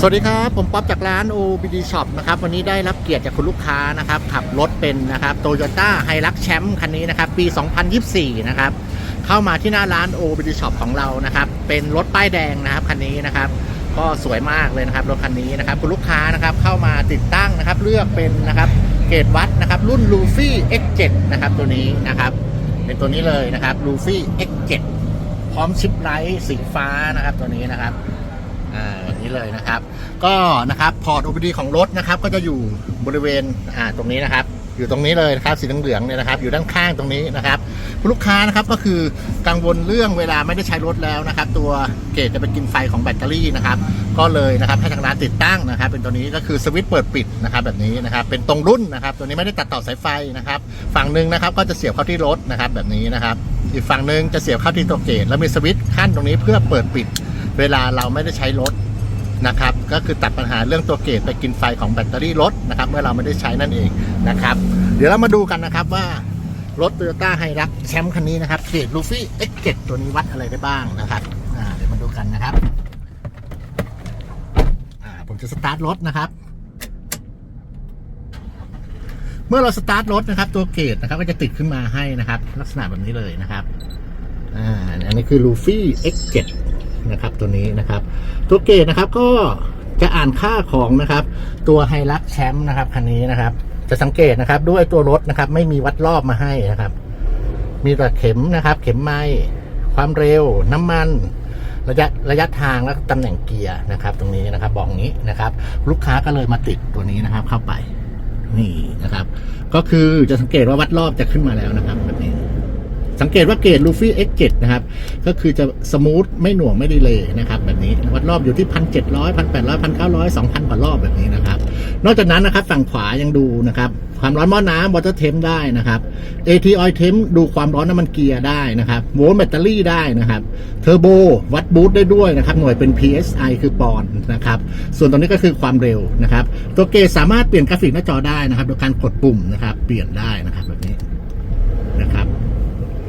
สวัสดีครับ ผมป๊อปจากร้าน OBD Shop นะครับวันนี้ได้รับเกียรติจากคุณลูกค้านะครับขับรถเป็นนะครับ Toyota h i l u x แชมป์คันนี้นะครับ ปี 2024 นะครับ เข้ามาที่หน้าร้าน OBD Shop ของเรานะครับ เป็นรถป้ายแดงนะครับคันนี้นะครับ ก็สวยมากเลยนะครับรถคันนี้นะครับ คุณลูกค้านะครับเข้ามาติดตั้งนะครับ เลือกเป็นนะครับเกรดวัดนะครับ รุ่น Luffy X7 นะครับตัวนี้นะครับ เป็นตัวนี้เลยนะครับ Luffy X7 พร้อมชิปไลท์สีฟ้านะครับตัวนี้นะครับ อ่าแบบนี้เลยนะครับ ก็นะครับพอร์ต OBD ของรถนะครับ ก็จะอยู่บริเวณอ่าตรงนี้นะครับ อยู่ตรงนี้เลยนะครับสีเหลืองๆเนี่ยนะครับ อยู่ด้านข้างตรงนี้นะครับลูกค้านะครับก็คือกังวลเรื่องเวลาไม่ได้ใช้รถแล้วนะครับ ตัวเกจจะไปกินไฟของแบตเตอรี่นะครับ ก็เลยนะครับให้ทางร้านติดตั้งนะครับ เป็นตัวนี้ก็คือสวิตช์เปิดปิดนะครับ แบบนี้นะครับ เป็นตรงรุ่นนะครับ ตัวนี้ไม่ได้ตัดต่อสายไฟนะครับ ฝั่งหนึ่งนะครับก็จะเสียบเข้าที่รถนะครับ แบบนี้นะครับ อีกฝั่งหนึ่งจะเสียบเข้าที่ตัวเกจแล้วมีสวิตช์ขั้นตรงนี้เพื่อเปิดปิด เวลาเราไม่ได้ใช้รถนะครับ ก็คือตัดปัญหาเรื่องตัวเกจไปกินไฟของแบตเตอรี่รถนะครับ เมื่อเราไม่ได้ใช้นั่นเองนะครับ เดี๋ยวเรามาดูกันนะครับว่ารถ Toyota h i l u x แชมป์คันนี้นะครับเกรด Luffy X7 ตัวนี้วัดอะไรได้บ้างนะครับเดี๋ยวมาดูกันนะครับผมจะสตาร์ทรถนะครับ เมื่อเราสตาร์ทรถนะครับ ตัวเกจนะครับก็จะติดขึ้นมาให้นะครับ ลักษณะแบบนี้เลยนะครับอ่าอันนี้คือ Luffy X7 นะครับตัวนี้นะครับ ตัวเกตนะครับก็จะอ่านค่าของนะครับ ตัวไฮลักแชมป์นะครับคันนี้นะครับ จะสังเกตนะครับด้วยตัวรถนะครับ ไม่มีวัดรอบมาให้นะครับ มีแต่เข็มนะครับ เข็มไม้ความเร็ว น้ำมันระยะระยะทางและตำแหน่งเกียร์นะครับ ตรงนี้นะครับ บอกนี้นะครับ ลูกค้าก็เลยมาติดตัวนี้นะครับ เข้าไปนี่นะครับ ก็คือจะสังเกตว่าวัดรอบจะขึ้นมาแล้วนะครับแบบนี้ สังเกตว่าเกรดลูฟี่ X7 นะครับ ก็คือจะสมูทไม่หน่วงไม่ดีเลยนะครับแบบนี้วัดรอบอยู่ที่พันเจ็ดร้อยพันแปดร้อยพันเก้าร้อยสองพันกว่ารอบแบบนี้นะครับ นอกจากนั้นนะครับฝั่งขวายังดูนะครับความร้อนหม้อน้ำวอเตอร์เทมได้นะครับ AT Oil Temp ดูความร้อนน้ำมันเกียร์ได้นะครับโวลต์แบตเตอรี่ได้นะครับเทอร์โบวัดบูทได้ด้วยนะครับหน่วยเป็น PSI คือปอนด์นะครับส่วนตรงนี้ก็คือความเร็วนะครับตัวเกสามารถเปลี่ยนกราฟิกหน้าจอได้นะครับโดยการกดปุ่มนะครับเปลี่ยนได้นะครับแบบนี้นะครับ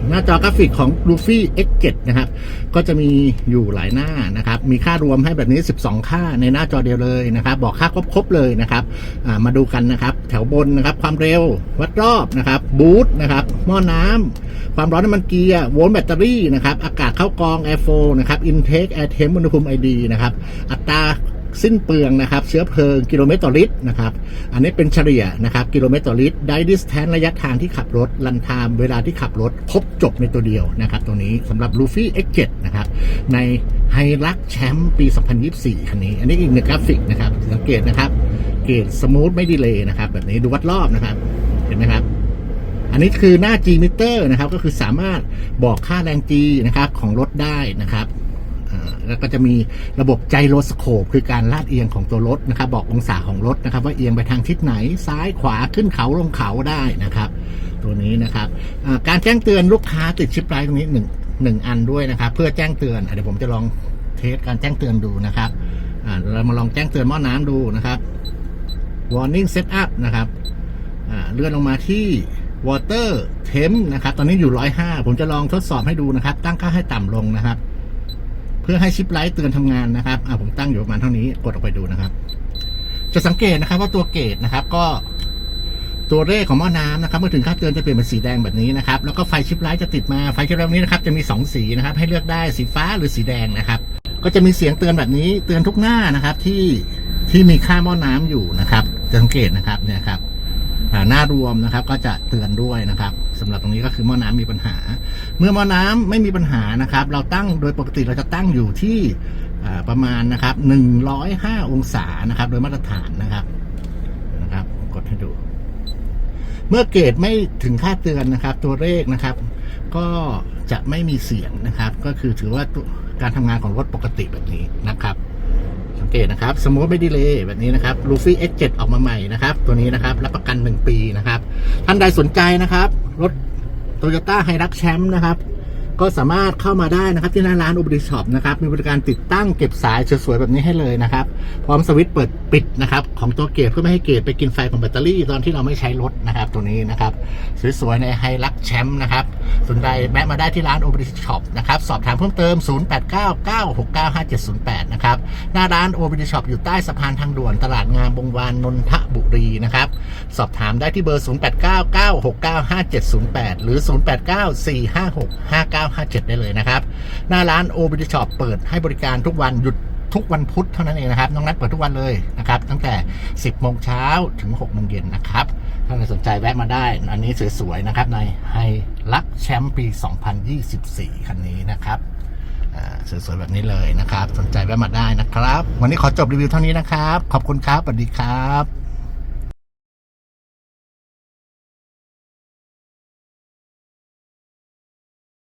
หน้าจอกราฟิกของ Luffy X7 นะครับ ก็จะมีอยู่หลายหน้านะครับ มีค่ารวมให้แบบนี้ 12 ค่าในหน้าจอเดียวเลยนะครับ บอกค่าครบๆเลยนะครับมาดูกันนะครับ แถวบนนะครับ ความเร็ว วัดรอบนะครับ บูทนะครับ หม้อน้ำความร้อนน้ำมันเกียร์ โวลต์แบตเตอรี่นะครับ อากาศเข้ากรอง Air Flow นะครับ Intake Air Temp อุณหภูมิ ID นะครับ อัตรา สิ้นเปลืองนะครับ เชื้อเพลิงกิโลเมตรต่อลิตรนะครับ อันนี้เป็นเฉลี่ยนะครับกิโลเมตรต่อลิตรได้ดิสแทนระยะทางที่ขับรถลันไทม์เวลาที่ขับรถ ครบจบในตัวเดียวนะครับตัวนี้สำหรับ Luffy X7 นะครับในไฮรักแชมป์ปี 2024 คันนี้ อันนี้อีกหนึ่งกราฟิกนะครับสังเกตนะครับเกรดสมูทไม่ดีเลยนะครับ แบบนี้ดูวัดรอบนะครับ เห็นไหมครับอันนี้คือหน้า G meter นะครับ ก็คือสามารถบอกค่าแรง G นะครับของรถได้นะครับ แล้วก็จะมีระบบไจโรสโคปคือการลาดเอียงของตัวรถนะครับ บอกองศาของรถนะครับ ว่าเอียงไปทางทิศไหนซ้ายขวาขึ้นเขาลงเขาได้นะครับ ตัวนี้นะครับการแจ้งเตือนลูกค้าติดชิปไลท์ตรงนี้หนึ่งหนึ่งอันด้วยนะครับ เพื่อแจ้งเตือนเดี๋ยวผมจะลองเทสการแจ้งเตือนดูนะครับเรามาลองแจ้งเตือนหม้อน้ำดูนะครับ warning setup นะครับเลื่อนลงมาที่ water temp นะครับ ตอนนี้อยู่ 105 ผมจะลองทดสอบให้ดูนะครับ ตั้งค่าให้ต่ำลงนะครับ พื่อให้ชิปไลท์เตือนทำงานนะครับอ่าผมตั้งอยู่ประมาณเท่านี้กดออกไปดูนะครับ จะสังเกตนะครับว่าตัวเกตนะครับ ก็ตัวเลขของหม้อน้ำนะครับเมื่อถึงค่าเตือนจะเปลี่ยนเป็นสีแดงแบบนี้นะครับ แล้วก็ไฟชิปไลท์จะติดมาไฟชิปไลท์นี้นะครับจะมี 2 สีนะครับ ให้เลือกได้สีฟ้าหรือสีแดงนะครับ ก็จะมีเสียงเตือนแบบนี้เตือนทุกหน้านะครับ ที่ที่มีค่าหม้อน้ำอยู่นะครับจะสังเกตนะครับเนี่ยครับหน้ารวมนะครับ ก็จะเตือนด้วยนะครับสำหรับตรงนี้ก็คือหม้อน้ำมีปัญหา เมื่อหม้อน้ำไม่มีปัญหานะครับ เราตั้งโดยปกติเราจะตั้งอยู่ที่ประมาณนะครับ105 องศานะครับ โดยมาตรฐานนะครับนะครับกดให้ดู เมื่อเกรดไม่ถึงค่าเตือนนะครับ ตัวเลขนะครับ ก็จะไม่มีเสียงนะครับ ก็คือถือว่าการทำงานของรถปกติแบบนี้นะครับ สังเกตนะครับสมูทไม่ดีเลยแบบนี้นะครับ Luffy X7 ออกมาใหม่นะครับ ตัวนี้นะครับรับประกัน 1 ปีนะครับ ท่านใดสนใจนะครับรถ โตโยต้าไฮรักแชมป์นะครับ ก็สามารถเข้ามาได้นะครับที่หน้าร้านอุบลิช็อปนะครับมีบริการติดตั้งเก็บสายสวยๆแบบนี้ให้เลยนะครับ พร้อมสวิตช์เปิดปิดนะครับของตัวเกตเพื่อไม่ให้เกตไปกินไฟของแบตเตอรี่ตอนที่เราไม่ใช้รถนะครับตัวนี้นะครับสวยๆในไฮลักแชมป์นะครับสนใจแวะมาได้ที่ร้านอุบลิช็อปนะครับสอบถามเพิ่มเติม 0899695708 นะครับหน้าร้านอุบลิช็อปอยู่ใต้สะพานทางด่วนตลาดงามวงวานนนทบุรีนะครับสอบถามได้ที่เบอร์ 0899695708 หรือ 0894565 9957 ได้เลยนะครับ หน้าร้านโอบิช็อปเปิดให้บริการทุกวันหยุดทุกวันพุธเท่านั้นเองนะครับ น้องนัดเปิดทุกวันเลยนะครับ ตั้งแต่ 10 โมงเช้าถึง 6 โมงเย็นนะครับ ถ้าใครสนใจแวะมาได้ อันนี้สวยๆนะครับ ในไฮลักแชมป์ปี 2024 คันนี้นะครับสวยๆแบบนี้เลยนะครับ สนใจแวะมาได้นะครับ วันนี้ขอจบรีวิวเท่านี้นะครับ ขอบคุณครับสวัสดีครับ